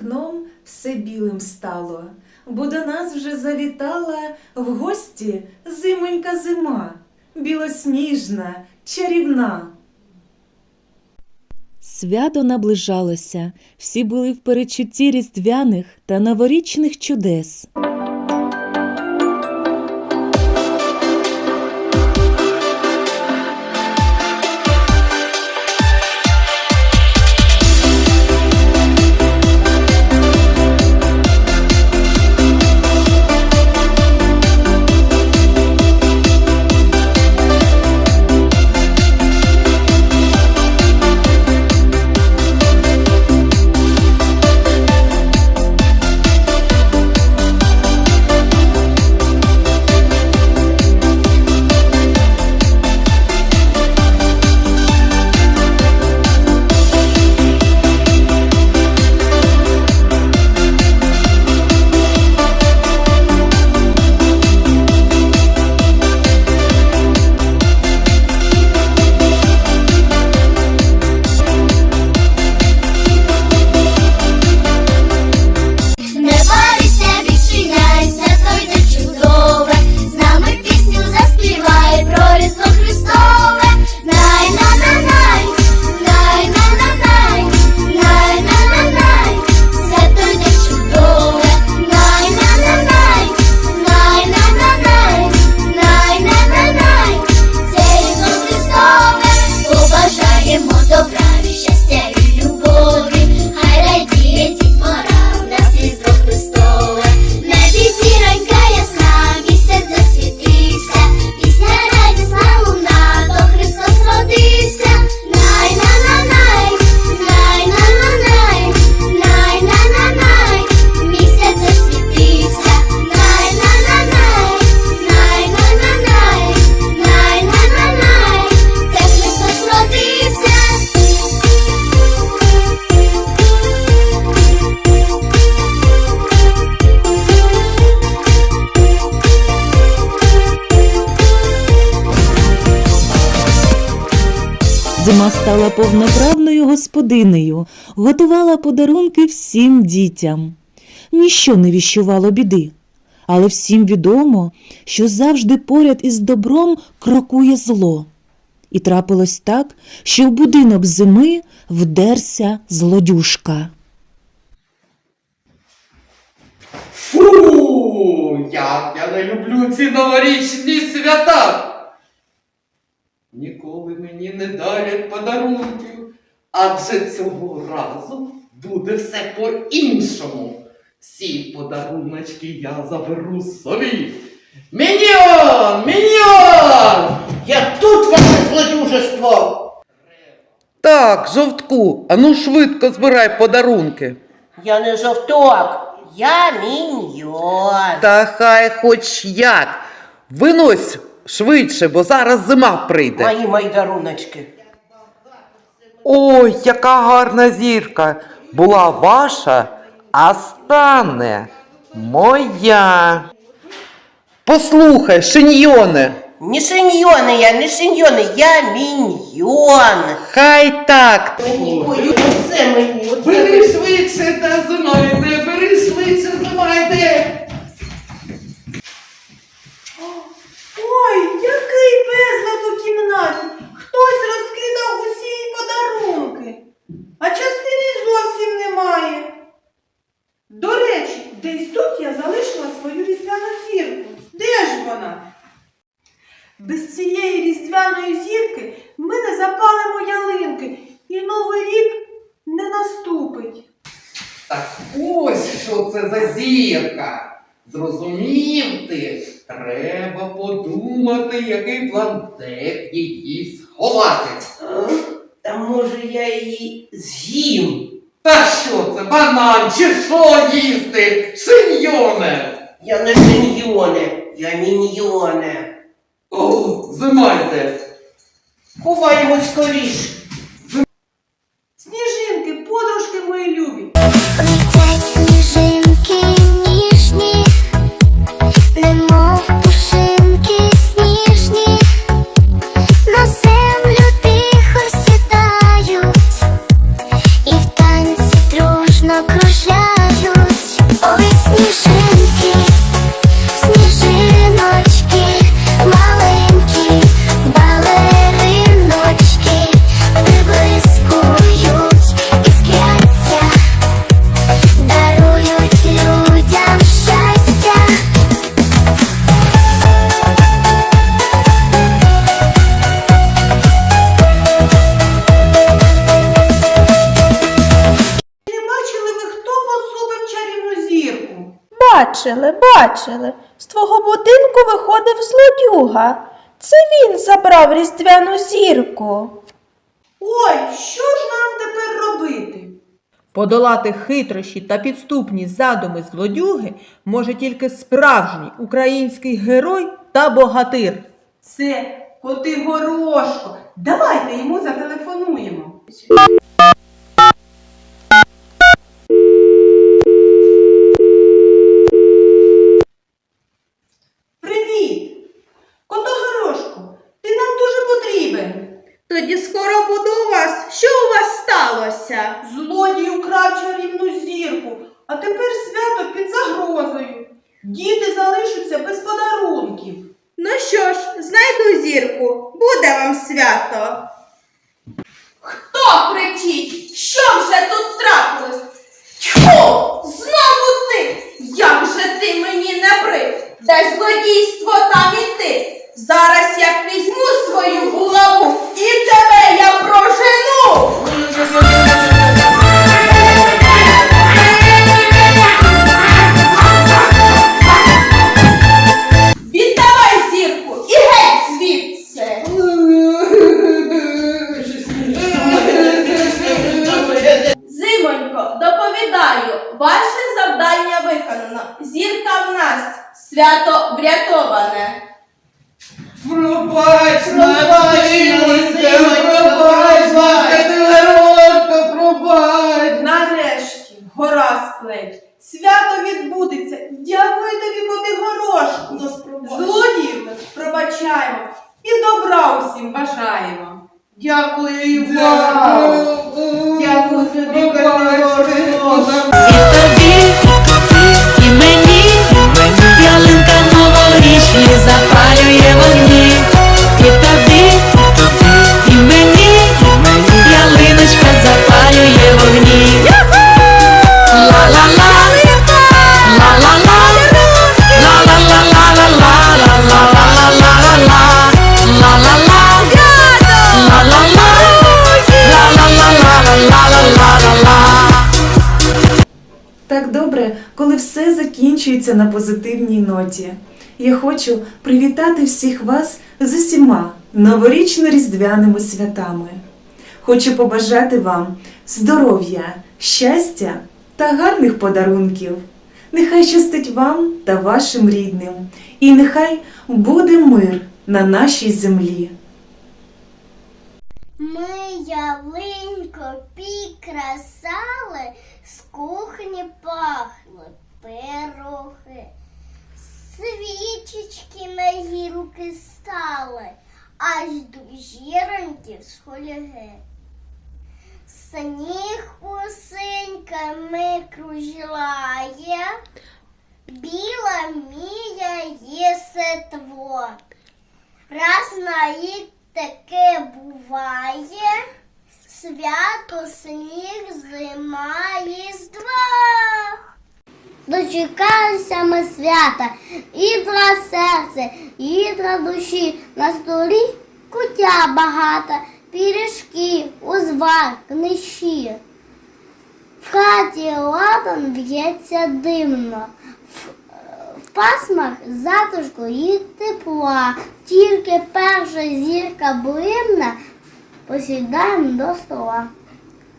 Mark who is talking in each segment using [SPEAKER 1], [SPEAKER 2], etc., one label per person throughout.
[SPEAKER 1] Вікном все білим стало, бо до нас вже завітала в гості зимонька зима, білосніжна, чарівна. Свято наближалося, всі були в перечутті різдвяних та новорічних чудес. Повноправною господинею, готувала подарунки всім дітям. Ніщо не віщувало біди, але всім відомо, що завжди поряд із добром крокує зло. І трапилось так, що в будинок зими вдерся злодюшка.
[SPEAKER 2] Фу, як я не люблю ці новорічні свята. Ніколи мені не дарять подарунків, адже цього разу буде все по-іншому. Всі подаруночки я заберу собі. Міньйон! Міньйон!
[SPEAKER 3] Я тут ваше злодюжество!
[SPEAKER 2] Так, жовтку, ану швидко збирай подарунки.
[SPEAKER 3] Я не жовток, я міньйон.
[SPEAKER 2] Та хай хоч як. Винось швидше, бо зараз зима прийде.
[SPEAKER 3] Мої мої даруночки.
[SPEAKER 2] Ой, яка гарна зірка! Була ваша, а стане моя. Послухай, шиньйоне,
[SPEAKER 3] Не шиньйони я, не шиньйони, я міньйон.
[SPEAKER 2] хай так.
[SPEAKER 3] Мені ой, оце мені, оце
[SPEAKER 2] Бери швидше та зима йде, бери швидше зима йде.
[SPEAKER 4] Ой, який безлад у кімнаті! Хтось розкидав усі подарунки, а частини зовсім немає. До речі, десь тут я залишила свою різдвяну зірку. Де ж вона? Без цієї різдвяної зірки ми не запалимо ялинки, і новий рік не наступить.
[SPEAKER 2] Так ось що це за зірка. Зрозумів ти, треба подумати, який план де її сховати.
[SPEAKER 3] Та може я її з'їм?
[SPEAKER 2] Та що це, банан чи що їсти? Шиньйоне!
[SPEAKER 3] Я не шиньйоне, я міньйоне.
[SPEAKER 2] О, зимайте!
[SPEAKER 3] Ховаємось скоріш.
[SPEAKER 5] Always smashing
[SPEAKER 6] Бачили, бачили. З твого будинку виходив злодюга. Це він забрав різдвяну зірку.
[SPEAKER 4] Ой, що ж нам тепер робити?
[SPEAKER 7] Подолати хитрощі та підступні задуми злодюги може тільки справжній український герой та богатир.
[SPEAKER 4] Це Котигорошко. Давайте йому зателефонуємо. Привіт! Котогорошко, ти нам дуже потрібен.
[SPEAKER 6] Тоді скоро буду у вас. Що у вас сталося?
[SPEAKER 4] Злодій украв чарівну зірку, а тепер свято під загрозою. Діти залишаться без подарунків.
[SPEAKER 6] Ну що ж, знайду зірку. Буде вам свято. Хто кричить? Що вже тут трапилось? Тьфу! Знову ти! Як же ти мені набрид? Де злодійство там і ти? Зараз я візьму свою булаву і тебе я прожену!
[SPEAKER 1] Так добре, коли все закінчується на позитивній ноті. Я хочу привітати всіх вас з усіма новорічно-різдвяними святами. Хочу побажати вам здоров'я, щастя та гарних подарунків. Нехай щастить вам та вашим рідним, і нехай буде мир на нашій землі.
[SPEAKER 5] Ми ялинько підкрасали, з кухні пахли пироги. Свічечки на гілки стали, аж до зіроньки схоляги. Сніг усеньками кружлає, біла мія є сетво. Раз на таке буває, свято сніг зима різдва. Дочекалися ми свята, ідра серце, ідра душі, на столі кутя багата, пірішки, узвар, книжі. В хаті ладан в'ється димно, пасмах затишку і тепла, тільки перша зірка блимна, посідаємо до стола.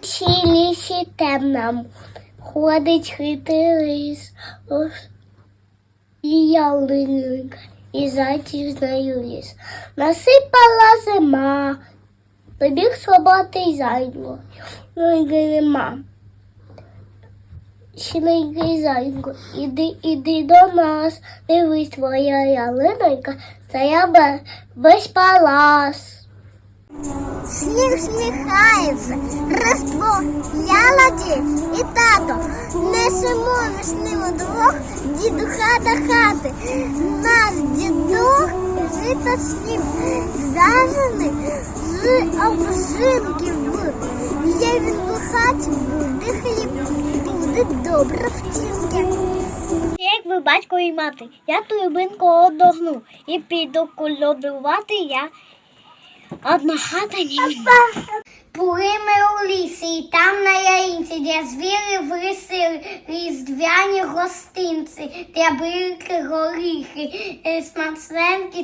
[SPEAKER 5] Чи лісі темна, ходить хитрий лис, і ялинка, і зайців знаю ліс. Насипала зима, прибіг слабатий зайдло, ну нема. Сіненький зайку, іди, іди до нас, дивись, твоя ялинонька, стояла весь палас. Сніг сміхається, Різдво, ялоді і тато. Несемо весним удвох дідуха до хати. Наш дідух жито снім, зв'язаний з обжинків. Є він у хаті, буде хліб, буде добре втінки. Як ви батько і мати, я ту любинку одогну і піду кульобувати я. Одна хата ні. Були ми у лісі, і там на яїнці, де звірі врисили різдвяні гостинці, де билки горіхи, е,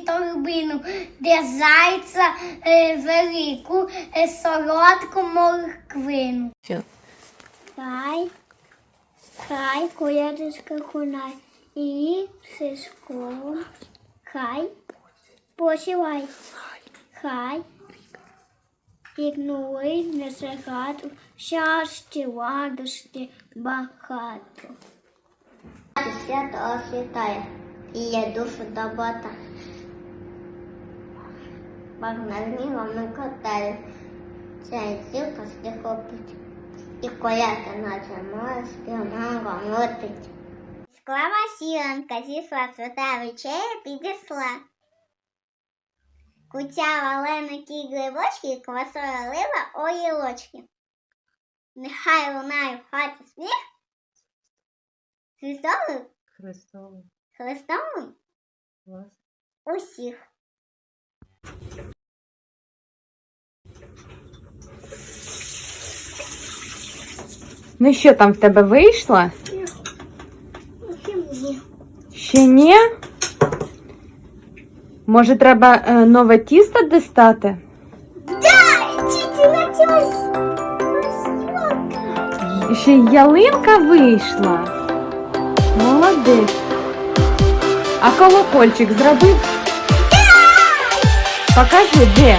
[SPEAKER 5] торбину, де зайця е, велику, е, солодку морквину. Хай, хай колядочка хунай, і сишком, хай, посівай, хай. Ігнури несегату, щастя, радості, багато. Свято освітає, і є душу добота. Багнарні вам катає, цей зілка стихопить, і коляка співна вам летить. Склава сіленка зісла свята вечеря підісла. Кутя валеники грибочки, квасоя лива, огірочки. Нехай лунає в хаті сміх. Христовим?
[SPEAKER 1] Христове.
[SPEAKER 5] Христовим? Усіх.
[SPEAKER 8] Ну що там в тебе вийшло? Ще ні? Може, треба е, нове тісто дістати?
[SPEAKER 5] Началась.
[SPEAKER 8] Ще й ялинка вийшла. Молодець. А колокольчик зробив? Покажи, де.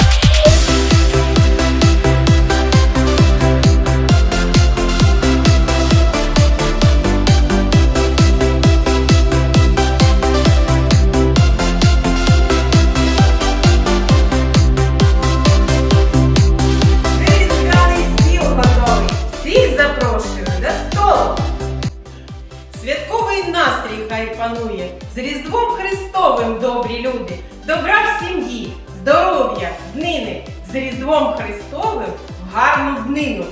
[SPEAKER 4] Гарну днину.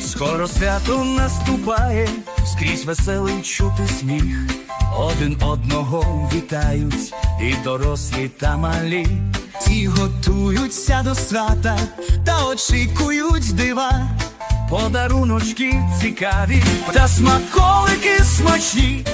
[SPEAKER 9] Скоро свято наступає, скрізь веселий чути сміх. Один одного вітають, і дорослі та малі. Ті готуються до свята та очікують дива. Подаруночки цікаві та смаколики смачні.